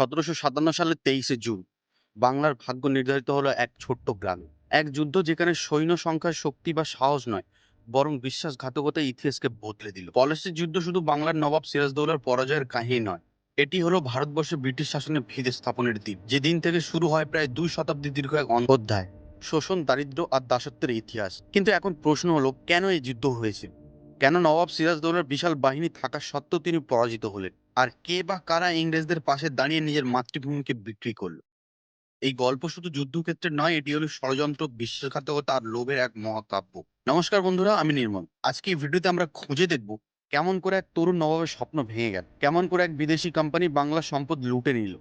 সতেরোশো সাতান্ন সালের তেইশে জুন, বাংলার ভাগ্য নির্ধারিত হলো এক ছোট্ট গ্রামে। এক যুদ্ধ যেখানে সৈন্য সংখ্যার শক্তি বা সাহস নয়, বরং বিশ্বাসঘাতকতা ইতিহাসকে বদলে দিল। পলাশির যুদ্ধ শুধু বাংলার নবাব সিরাজদৌলার পরাজয়ের কাহিনী নয়, এটি হলো ভারতবর্ষে ব্রিটিশ শাসনের ভিত স্থাপনের দিন। যেদিন থেকে শুরু হয় প্রায় দুই শতাব্দী দীর্ঘ এক অন- অধ্যায়, শোষণ, দারিদ্র্য আর দাসত্বের ইতিহাস। কিন্তু এখন প্রশ্ন হলো, কেন এই যুদ্ধ হয়েছিল কেন নবাব সিরাজদৌলার বিশাল বাহিনী থাকা সত্ত্বেও তিনি পরাজিত হলেন? আর কে বা কারা ইংরেজদের পাশে দাঁড়িয়ে নিজের মাতৃভূমিকে বিক্রি করল? এই গল্প শুধু যুদ্ধক্ষেত্রে নয়, এটি হলো ষড়যন্ত্র, বিশ্বাসঘাতকতা আর লোভের এক মহাকাব্য। নমস্কার বন্ধুরা, আমি নির্মল। আজকে এই ভিডিওতে আমরা খুঁজে দেখব কেমন করে এক তরুণ নবাবের স্বপ্ন ভেঙে গেল, কেমন করে এক বিদেশি কোম্পানি বাংলা সম্পদ লুটে নিল,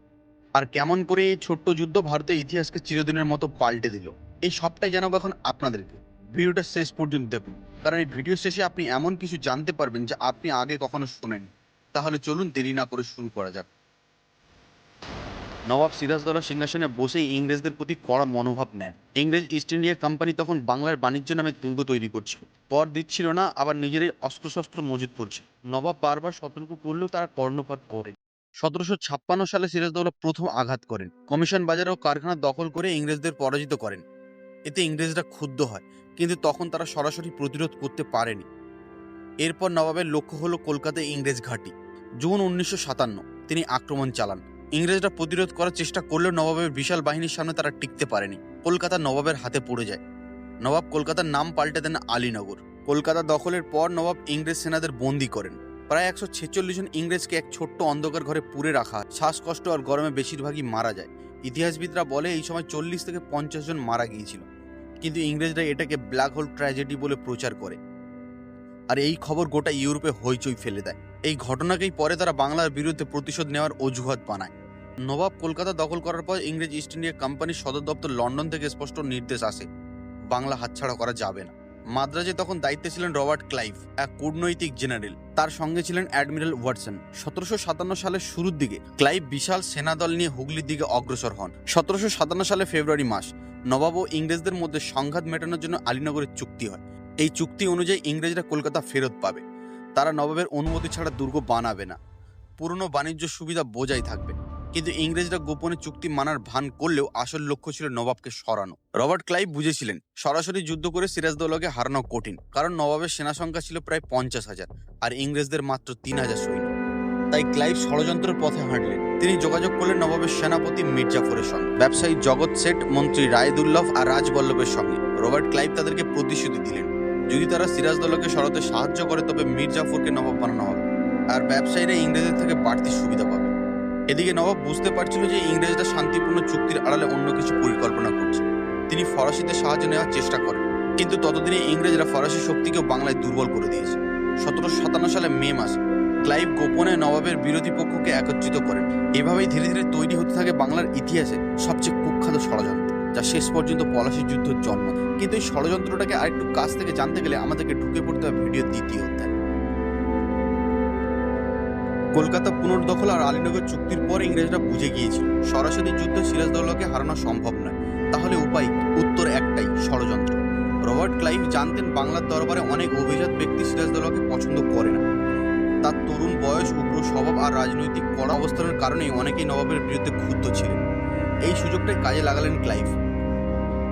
আর কেমন করে এই ছোট্ট যুদ্ধ ভারতের ইতিহাসকে চিরদিনের মতো পাল্টে দিল। এই সবটাই জানাব এখন আপনাদেরকে। ভিডিওটা শেষ পর্যন্ত দেখুন, কারণ এই ভিডিও শেষে আপনি এমন কিছু জানতে পারবেন যা আপনি আগে কখনো শোনেন তাহলে চলুন দেরি না করে শুরু করা যাক। নবাব সিরাজদৌল্লা সিংহাসনে বসেই ইংরেজদের প্রতি কড়া মনোভাব নেন। ইংরেজ ইস্ট ইন্ডিয়া কোম্পানি তখন বাংলার বাণিজ্য নামে দুর্গ তৈরি করছিল কর দিচ্ছিল না, আবার নিজেরাই অস্ত্রশস্ত্র মজুত করছে। নবাব বারবার সতর্ক করলেও তারা কর্ণপাত করে সতেরোশো ছাপ্পান্ন সালে সিরাজদৌল্লা প্রথম আঘাত করেন। কমিশন বাজার ও কারখানা দখল করে ইংরেজদের পরাজিত করেন। এতে ইংরেজরা ক্ষুব্ধ হয়, কিন্তু তখন তারা সরাসরি প্রতিরোধ করতে পারেনি। এরপর নবাবের লক্ষ্য হলো কলকাতায় ইংরেজ ঘাঁটি। জুন উনিশশো তিনি আক্রমণ চালান। ইংরেজরা প্রতিরোধ করার চেষ্টা করলেও নবাবের বিশাল বাহিনীর সামনে তারা টিকতে পারেনি। কলকাতা নবাবের হাতে পড়ে যায়। নবাব কলকাতার নাম পাল্টে দেন আলীনগর। কলকাতা দখলের পর নবাব ইংরেজ সেনাদের বন্দি করেন। প্রায় একশো ছেচল্লিশ জন ইংরেজকে এক ছোট্ট অন্ধকার ঘরে পুরে রাখা। শ্বাসকষ্ট আর গরমে বেশিরভাগই মারা যায়। ইতিহাসবিদরা বলে, এই সময় চল্লিশ থেকে পঞ্চাশ জন মারা গিয়েছিল। কিন্তু ইংরেজরা এটাকে ব্ল্যাক হোল ট্র্যাজেডি বলে প্রচার করে। আর এই খবর গোটা ইউরোপে হইচই ফেলে দেয়। এই ঘটনাকেই পরে তারা বাংলার বিরুদ্ধে প্রতিশোধ নেওয়ার অজুহাত বানায়। নবাব কলকাতা দখল করার পর ইংরেজ ইস্ট ইন্ডিয়া কোম্পানির সদর দপ্তর লন্ডন থেকে স্পষ্ট নির্দেশ আসে, বাংলা হাতছাড়া করা যাবে না। মাদ্রাজে তখন দায়িত্বে ছিলেন রবার্ট ক্লাইভ, এক কূটনৈতিক জেনারেল। তার সঙ্গে ছিলেন অ্যাডমিরাল ওয়াটসন। সতেরোশো সাতান্ন সালের শুরুর দিকে ক্লাইভ বিশাল সেনাদল নিয়ে হুগলির দিকে অগ্রসর হন। সতেরোশো সাতান্ন সালে ফেব্রুয়ারি মাস, নবাব ও ইংরেজদের মধ্যে সংঘাত মেটানোর জন্য আলীনগরের চুক্তি হয়। এই চুক্তি অনুযায়ী ইংরেজরা কলকাতা ফেরত পাবে। তারা নবাবের অনুমতি ছাড়া দুর্গ বানাবে না। পুরনো বাণিজ্য সুবিধা বোঝাই থাকবে। কিন্তু ইংরেজরা গোপনে চুক্তি মানার ভান করলেও আসল লক্ষ্য ছিল নবাবকে সরানো। রবার্ট ক্লাইভ বুঝেছিলেন, সরাসরি যুদ্ধ করে সিরাজদৌলাকে হারানো কঠিন, কারণ নবাবের সেনা সংখ্যা ছিল প্রায় পঞ্চাশ হাজার, আর ইংরেজদের মাত্র তিন হাজার সৈন্য। তাই ক্লাইভ ষড়যন্ত্রের পথে হাঁটলেন। তিনি যোগাযোগ করলেন নবাবের সেনাপতি মির্জাফরের সঙ্গে। ব্যবসায়ী জগৎ শেঠ, মন্ত্রী রায়দুল্লভ আর রাজবল্লভের সঙ্গে। রবার্ট ক্লাইভ তাদেরকে প্রতিশ্রুতি দিলেন। যদি তারা সিরাজদৌলাকে সরাতে সাহায্য করে, তবে মির্জাফরকে নবাব বানানো হবে। আর ব্যবসায়ীরা ইংরেজদের থেকে বাড়তি সুবিধা পাবে। এদিকে নবাব বুঝতে পারছিল যে ইংরেজরা শান্তিপূর্ণ চুক্তির আড়ালে অন্য কিছু পরিকল্পনা করছে। তিনি ফরাসিদের সাহায্য নেওয়ার চেষ্টা করেন। কিন্তু ততদিনে ইংরেজরা ফরাসি শক্তিকেও বাংলায় দুর্বল করে দিয়েছে। সতেরোশো সাতান্ন সালে মে মাস, ক্লাইভ গোপনে নবাবের বিরোধী পক্ষকে একত্রিত করেন। এভাবেই ধীরে ধীরে তৈরি হতে থাকে বাংলার ইতিহাসে সবচেয়ে কুখ্যাত ষড়যন্ত্র। যা শেষ পর্যন্ত পলাশির যুদ্ধের জন্ম। কিন্তু এই ষড়যন্ত্রটাকে আরেকটু কাছ থেকে জানতে গেলে আমাদেরকে ঢুকে পড়তে হবে ভিডিও দ্বিতীয় অধ্যায়। কলকাতা পুনর্দখল আর আলীনগর চুক্তির পর ইংরেজরা বুঝে গিয়েছিল, সরাসরি যুদ্ধে সিরাজদৌল্লাকে হারানো সম্ভব নয়। তাহলে উপায় উত্তর একটাই, ষড়যন্ত্র। রবার্ট ক্লাইভ জানতেন বাংলার দরবারে অনেক অভিজাত ব্যক্তি সিরাজদৌল্লাকে পছন্দ করে না। তার তরুণ বয়স, উগ্র স্বভাব আর রাজনৈতিক কড়া অবস্থানের কারণে অনেকেই নবাবের বিরুদ্ধে ক্ষুব্ধ ছিলেন। এই সুযোগটাই কাজে লাগালেন ক্লাইভ।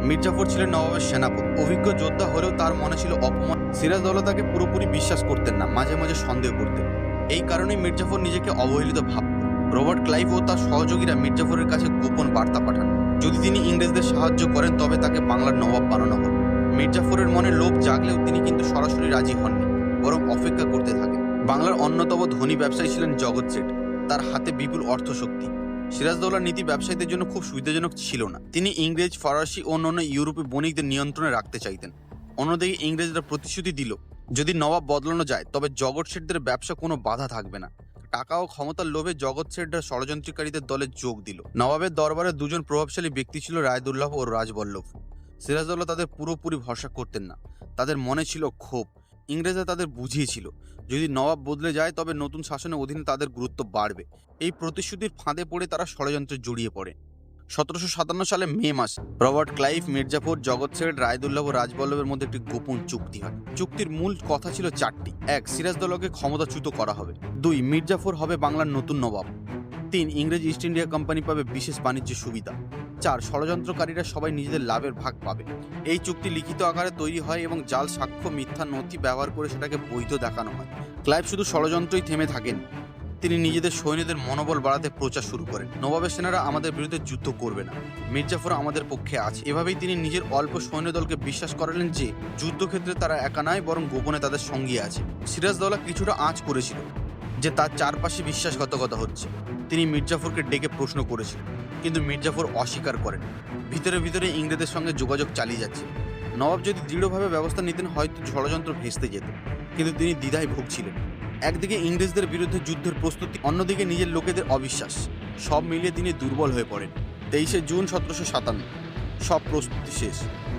মির্জাফর ছিলেন নবাবের সেনাপতি। অভিজ্ঞ যোদ্ধা হলেও তার মনে ছিল অপমান। সিরাজদৌল্লা তাকে পুরোপুরি বিশ্বাস করতেন না, মাঝে মাঝে সন্দেহ করতেন। এই কারণে মির্জাফর নিজেকে অবহেলিত ভাবত রবার্ট ক্লাইভ ও তার সহযোগীরা মির্জাফরের কাছে গোপন বার্তা পাঠান। যদি তিনি ইংরেজদের সাহায্য করেন, তবে তাকে বাংলার নবাব বানানো হবে মির্জাফরের মনে লোভ জাগলেও তিনি কিন্তু সরাসরি রাজি হননি, বরং অপেক্ষা করতে থাকেন। বাংলার অন্যতম ধনী ব্যবসায়ী ছিলেন জগৎ শেঠ। তার হাতে বিপুল অর্থশক্তি। সিরাজদৌলার নীতি ব্যবসায়ীদের জন্য খুব সুবিধাজনক ছিল না। তিনি ইংরেজ, ফরাসি ও অন্যান্য ইউরোপীয় বণিকদের নিয়ন্ত্রণে রাখতে চাইতেন। অন্যদিকে ইংরেজরা প্রতিশ্রুতি দিল, যদি নবাব বদলানো যায়, তবে জগৎ শেঠদের ব্যবসা কোনো বাধা থাকবে না। টাকা ও ক্ষমতার লোভে জগৎ শেঠরা ষড়যন্ত্রকারীদের দলে যোগ দিল। নবাবের দরবারে দুজন প্রভাবশালী ব্যক্তি ছিল রায়দুল্লাহ ও রাজবল্লভ। সিরাজদৌল্লাহ তাদের পুরোপুরি ভরসা করতেন না। তাদের মনে ছিল ক্ষোভ। ইংরেজরা তাদের বুঝিয়েছিল। যদি নবাব বদলে যায়, তবে নতুন শাসনের অধীনে তাদের গুরুত্ব বাড়বে। এই প্রতিশ্রুতির ফাঁদে পড়ে তারা ষড়যন্ত্রে জড়িয়ে পড়ে। সতেরোশো সাতান্ন সালে মে মাস, রবার্ট ক্লাইভ মির্জাফর জগৎ শেঠ রায়দুল্লাহ ও রাজবল্লভের মধ্যে একটি গোপন চুক্তি হয়। চুক্তির মূল কথা ছিল চারটি। এক সিরাজদৌল্লাকে ক্ষমতাচ্যুত করা হবে। দুই মির্জাফর হবে বাংলার নতুন নবাব। তিন ইংরেজ ইস্ট ইন্ডিয়া কোম্পানি পাবে বিশেষ বাণিজ্য সুবিধা। চার, ষড়যন্ত্রকারীরা সবাই নিজেদের লাভের ভাগ পাবে। এই চুক্তি লিখিত আকারে তৈরি হয় এবং জাল সাক্ষ্য, মিথ্যা নথি ব্যবহার করে সেটাকে বৈধ দেখানো হয়। ক্লাইভ শুধু ষড়যন্ত্রই থেমে থাকেন। তিনি নিজেদের সৈন্যদের মনোবল বাড়াতে প্রচার শুরু করেন। নবাবের সেনারা আমাদের বিরুদ্ধে যুদ্ধ করবে না। মির্জাফর আমাদের পক্ষে আছে। এভাবেই তিনি নিজের অল্প সৈন্যদলকে বিশ্বাস করালেন যে, যুদ্ধক্ষেত্রে তারা একা নয়, বরং গোপনে তাদের সঙ্গী আছে। সিরাজদৌলা কিছুটা আঁচ করেছিল। যে তার চারপাশে বিশ্বাসঘাতকতা হচ্ছে। তিনি মির্জাফরকে ডেকে প্রশ্ন করেছিলেন, কিন্তু মির্জাফর অস্বীকার করেন। ভিতরে ভিতরে ইংরেজদের সঙ্গে যোগাযোগ চালিয়ে যাচ্ছে। নবাব যদি দৃঢ়ভাবে ব্যবস্থা নিতেন, হয়তো ষড়যন্ত্র ভেস্তে যেত। কিন্তু তিনি দ্বিধায় ভুগছিলেন। একদিকে ইংরেজদের বিরুদ্ধে যুদ্ধের প্রস্তুতি, অন্যদিকে নিজের লোকেদের অবিশ্বাস। সব মিলিয়ে তিনি দুর্বল হয়ে পড়েন। তেইশে জুন সতেরোশো সাতান্ন। সব প্রস্তুতি শেষ।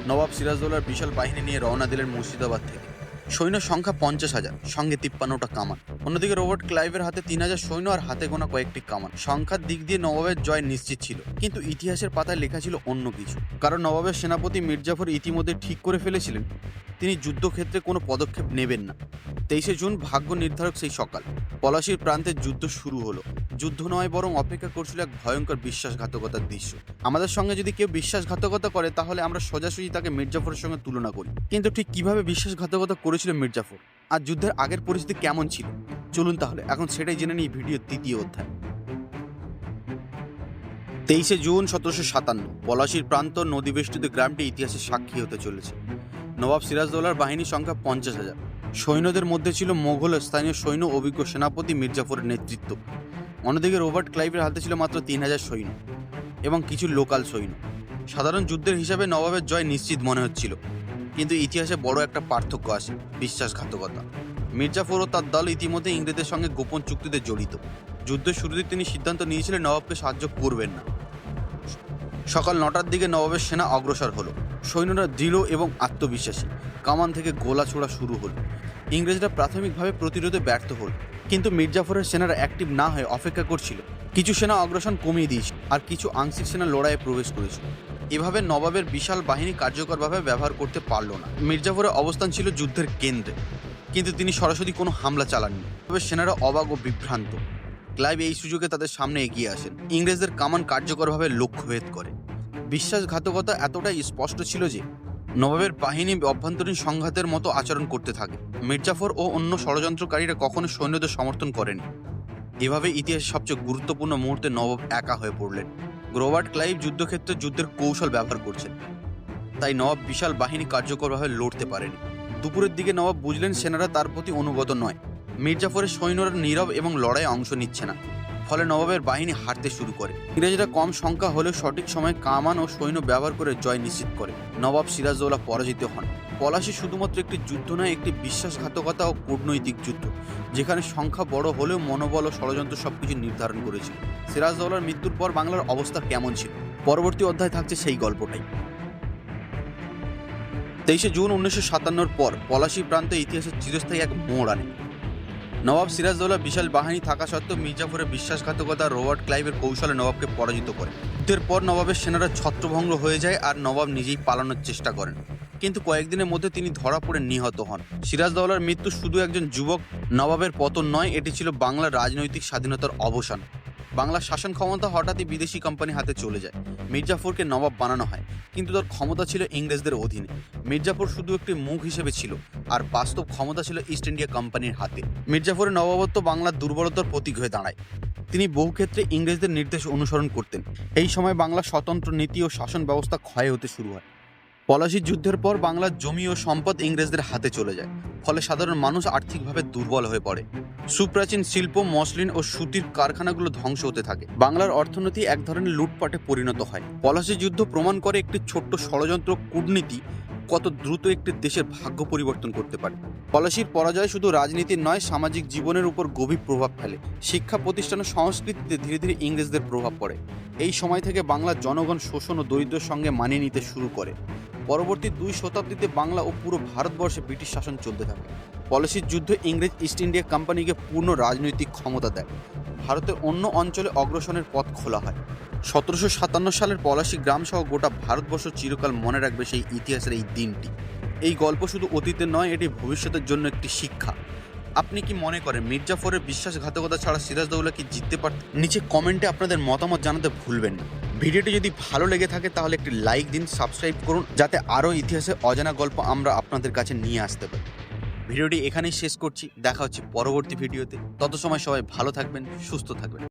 নবাব সিরাজদৌলার বিশাল বাহিনী নিয়ে রওনা দিলেন মুর্শিদাবাদ থেকে। সৈন্য সংখ্যা পঞ্চাশ হাজার, সঙ্গে তিপ্পান্নটা কামান। অন্যদিকে রোবট ক্লাইভের হাতে তিন হাজার সৈন্য আর হাতে গোনা কয়েকটি কামান। সংখ্যার দিক দিয়ে নবাবের জয় নিশ্চিত ছিল, কিন্তু ইতিহাসের পাতায় লেখা ছিল অন্য কিছু। কারণ নবাবের সেনাপতি মির্জাফর ইতিমধ্যে ঠিক করে ফেলেছিলেন, তিনি যুদ্ধক্ষেত্রে কোনো পদক্ষেপ নেবেন না। তেইশে জুন ভাগ্য নির্ধারক সেই সকাল, পলাশির প্রান্তে যুদ্ধ শুরু হলো। যুদ্ধ নয়, বরং অপেক্ষা করছিল এক ভয়ঙ্কর বিশ্বাসঘাতকতার দৃশ্য। আমাদের সঙ্গে যদি কেউ বিশ্বাসঘাতকতা করে, তাহলে আমরা সোজাসুজি তাকে মির্জাফরের সঙ্গে তুলনা করি। কিন্তু ঠিক কীভাবে বিশ্বাসঘাতকতা করেছিল মির্জাফর? আর যুদ্ধের আগের পরিস্থিতি কেমন ছিল? চলুন তাহলে, এখন সেটাই জেনে নিই ভিডিও তৃতীয় অধ্যায়। তেইশে জুন সতেরোশো সাতান্ন, পলাশির প্রান্ত নদীবেষ্টিত গ্রামটি ইতিহাসে সাক্ষী হতে চলেছে। নবাব সিরাজদৌলার বাহিনীর সংখ্যা পঞ্চাশ হাজার। সৈন্যদের মধ্যে ছিল মোগল স্থানীয় সৈন্য অভিজ্ঞ সেনাপতি মির্জাফরের নেতৃত্ব। অন্যদিকে রোবার্ট ক্লাইভের হাতে ছিল মাত্র তিন হাজার সৈন্য এবং কিছু লোকাল সৈন্য। সাধারণ যুদ্ধের হিসাবে নবাবের জয় নিশ্চিত মনে হচ্ছিল, কিন্তু ইতিহাসে বড় একটা পার্থক্য আসে বিশ্বাসঘাতকতা। মির্জাফর ও তার দল ইতিমধ্যে ইংরেজদের সঙ্গে গোপন চুক্তিতে জড়িত। যুদ্ধের শুরুতে তিনি সিদ্ধান্ত নিয়েছিলেন নবাবকে সাহায্য করবেন না। সকাল নটার দিকে নবাবের সেনা অগ্রসর হলো। সৈন্যরা দৃঢ় এবং আত্মবিশ্বাসী। কামান থেকে গোলা ছোড়া শুরু হলো। ইংরেজরা প্রাথমিকভাবে প্রতিরোধে ব্যর্থ হল। কিন্তু মির্জাফরের সেনারা অ্যাক্টিভ না হয়ে অপেক্ষা করছিল। কিছু সেনা অগ্রসর কমিয়ে দিয়েছিল আর কিছু আংশিক সেনা লড়াইয়ে প্রবেশ করেছিল। এভাবে নবাবের বিশাল বাহিনী কার্যকরভাবে ব্যবহার করতে পারল না। মির্জাফরের অবস্থান ছিল যুদ্ধের কেন্দ্রে, কিন্তু তিনি সরাসরি কোনো হামলা চালাননি। তবে সেনারা অবাক ও বিভ্রান্ত। ক্লাইভ এই সুযোগে তাদের সামনে এগিয়ে আসেন। ইংরেজদের কামান কার্যকরভাবে লক্ষ্যভেদ করে। বিশ্বাসঘাতকতা এতটাই স্পষ্ট ছিল যে নবাবের বাহিনী অভ্যন্তরীণ সংঘাতের মতো আচরণ করতে থাকে। মির্জাফর ও অন্য ষড়যন্ত্রকারীরা কখনো সৈন্যদের সমর্থন করেনি এভাবে ইতিহাসের সবচেয়ে গুরুত্বপূর্ণ মুহূর্তে নবাব একা হয়ে পড়লেন। রবার্ট ক্লাইভ যুদ্ধক্ষেত্রে যুদ্ধের কৌশল ব্যবহার করছেন। তাই নবাব বিশাল বাহিনী কার্যকরভাবে লড়তে পারেনি। দুপুরের দিকে নবাব বুঝলেন সেনারা তার প্রতি অনুগত নয়। মির্জাফরের সৈন্যরা নীরব এবং লড়াইয়ে অংশ নিচ্ছে না। ফলে নবাবের বাহিনী হারতে শুরু করে। ইংরেজরা কম সংখ্যা হলেও সঠিক সময়ে কামান ও সৈন্য ব্যবহার করে জয় নিশ্চিত করে। নবাব সিরাজদৌলা পরাজিত হন। পলাশি শুধুমাত্র একটি যুদ্ধ নয়, একটি বিশ্বাসঘাতকতা ও কূটনৈতিক যুদ্ধ, যেখানে সংখ্যা বড় হলেও মনোবল ও ষড়যন্ত্র সবকিছু নির্ধারণ করেছিল। সিরাজদৌলার মৃত্যুর পর বাংলার অবস্থা কেমন ছিল? পরবর্তী অধ্যায় থাকছে সেই গল্পটাই। তেইশে জুন উনিশশো সাতান্নর পর পলাশি প্রান্তে ইতিহাসের চিরস্থায়ী এক মোড় আনে। নবাব সিরাজদৌলা বিশাল বাহিনী থাকা সত্ত্বেও মির্জাফরের বিশ্বাসঘাতকতা রোবার্ট ক্লাইভের কৌশলে নবাবকে পরাজিত করে। যুদ্ধের পর নবাবের সেনারা ছত্রভঙ্গ হয়ে যায় আর নবাব নিজেই পালানোর চেষ্টা করেন। কিন্তু কয়েকদিনের মধ্যে তিনি ধরা পড়ে নিহত হন। সিরাজদৌলার মৃত্যু শুধু একজন যুবক নবাবের পতন নয়, এটি ছিল বাংলার রাজনৈতিক স্বাধীনতার অবসান। বাংলার শাসন ক্ষমতা হঠাৎই বিদেশি কোম্পানি হাতে চলে যায়। মির্জাফরকে নবাব বানানো হয়, কিন্তু তার ক্ষমতা ছিল ইংরেজদের অধীনে। মির্জাফর শুধু একটি মুখ হিসেবে ছিল, আর বাস্তব ক্ষমতা ছিল ইস্ট ইন্ডিয়া কোম্পানির হাতে। মির্জাফরের নবাবত্ব বাংলার দুর্বলতার প্রতীক হয়ে দাঁড়ায়। তিনি বহু ক্ষেত্রে ইংরেজদের নির্দেশ অনুসরণ করতেন। এই সময় বাংলার স্বতন্ত্র নীতি ও শাসন ব্যবস্থা ক্ষয় হতে শুরু হয়। পলাশির যুদ্ধের পর বাংলার জমি ও সম্পদ ইংরেজদের হাতে চলে যায়। ফলে সাধারণ মানুষ আর্থিকভাবে দুর্বল হয়ে পড়ে। সুপ্রাচীন শিল্প, মসলিন ও সুতির কারখানাগুলো ধ্বংস হতে থাকে। বাংলার অর্থনীতি এক ধরনের লুটপাটে পরিণত হয়। পলাশি যুদ্ধ প্রমাণ করে একটি ছোট্ট ষড়যন্ত্র কূটনীতি কত দ্রুত একটি দেশের ভাগ্য পরিবর্তন করতে পারে। পলাশির পরাজয় শুধু রাজনীতির নয়, সামাজিক জীবনের উপর গভীর প্রভাব ফেলে। শিক্ষা প্রতিষ্ঠান সংস্কৃতিতে ধীরে ধীরে ইংরেজদের প্রভাব পড়ে। এই সময় থেকে বাংলার জনগণ শোষণ ও দরিদ্রের সঙ্গে মানিয়ে নিতে শুরু করে। পরবর্তী দুই শতাব্দীতে বাংলা ও পুরো ভারতবর্ষে ব্রিটিশ শাসন চলতে থাকে। পলাশির যুদ্ধ ইংরেজ ইস্ট ইন্ডিয়া কোম্পানিকে পূর্ণ রাজনৈতিক ক্ষমতা দেয়। ভারতের অন্য অঞ্চলে অগ্রসনের পথ খোলা হয়। সতেরোশো সাতান্ন সালের পলাশি গ্রাম সহ গোটা ভারতবর্ষ চিরকাল মনে রাখবে সেই ইতিহাসের এই দিনটি। এই গল্প শুধু অতীতের নয়, এটি ভবিষ্যতের জন্য একটি শিক্ষা। আপনি কি মনে করেন, মির্জাফরের বিশ্বাসঘাতকতা ছাড়া সিরাজদৌল্লা কি জিততে পারত নিচে কমেন্টে আপনাদের মতামত জানাতে ভুলবেন না। ভিডিওটি যদি ভালো লেগে থাকে, তাহলে একটি লাইক দিন, সাবস্ক্রাইব করুন, যাতে আরও ইতিহাসে অজানা গল্প আমরা আপনাদের কাছে নিয়ে আসতে পারি। ভিডিওটি এখানেই শেষ করছি। দেখা হচ্ছে পরবর্তী ভিডিওতে। তত সময় সবাই ভালো থাকবেন, সুস্থ থাকবেন।